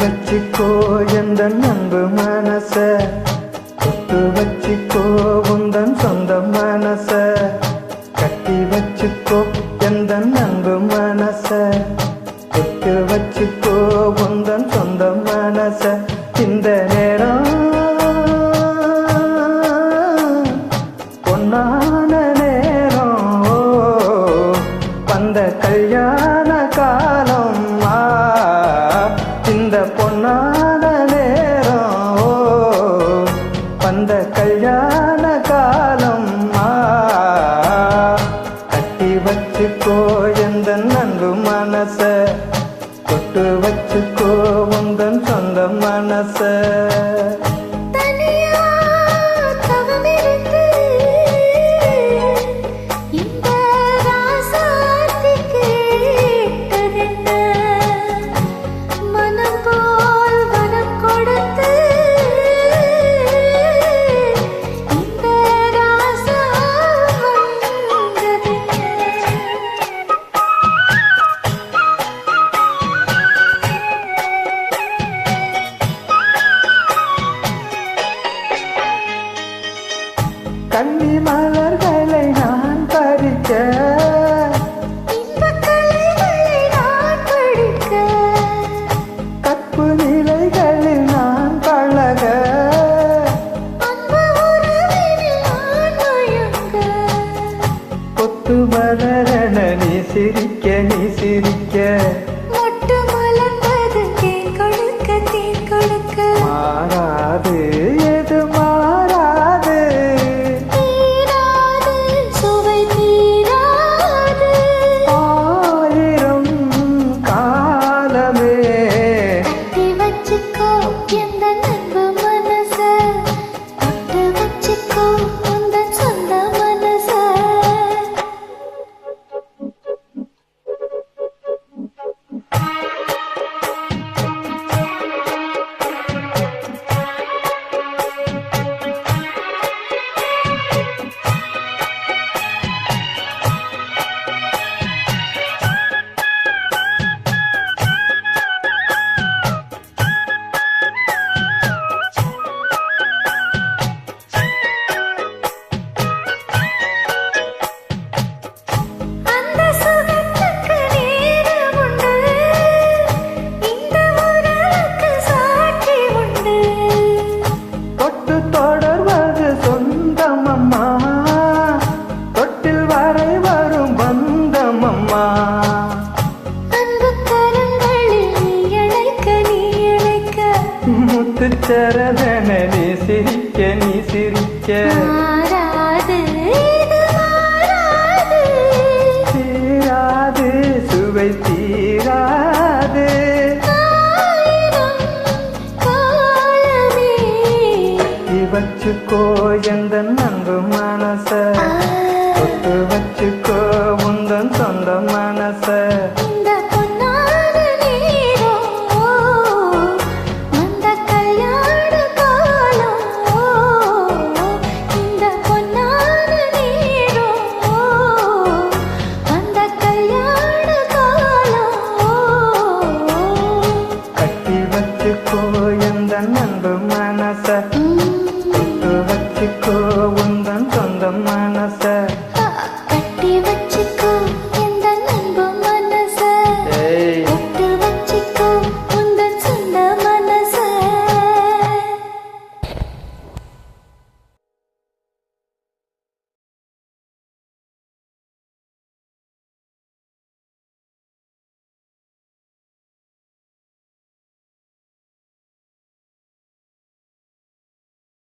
வச்சிக்கோ எந்த அன்பு மனச. தொட்டு வச்சிக்கோ உந்தன் சொந்த மனச. கட்டி வச்சுக்கோ எந்த அன்பு மனச. தொட்டு வச்சுக்கோ உந்தன் சொந்த மனச. இந்த நேரம் ஒன்னா கல்யாண நேரம். ஓ வந்த கல்யாண காலம் கட்டி வச்சுக்கோ எந்த நன்பு மனச. கொட்டு வச்சுக்கோ உந்தன் சொந்த மனச. தொட்டு தொடர்வது சொந்தமம்மா. தொட்டில் வரை வரும் பந்தமம்மா முத்துச்சரணனே சிரிக்க நீ சிரிக்க. வச்சுக்கோ எந்த நண்பு மனச. ಮನಸ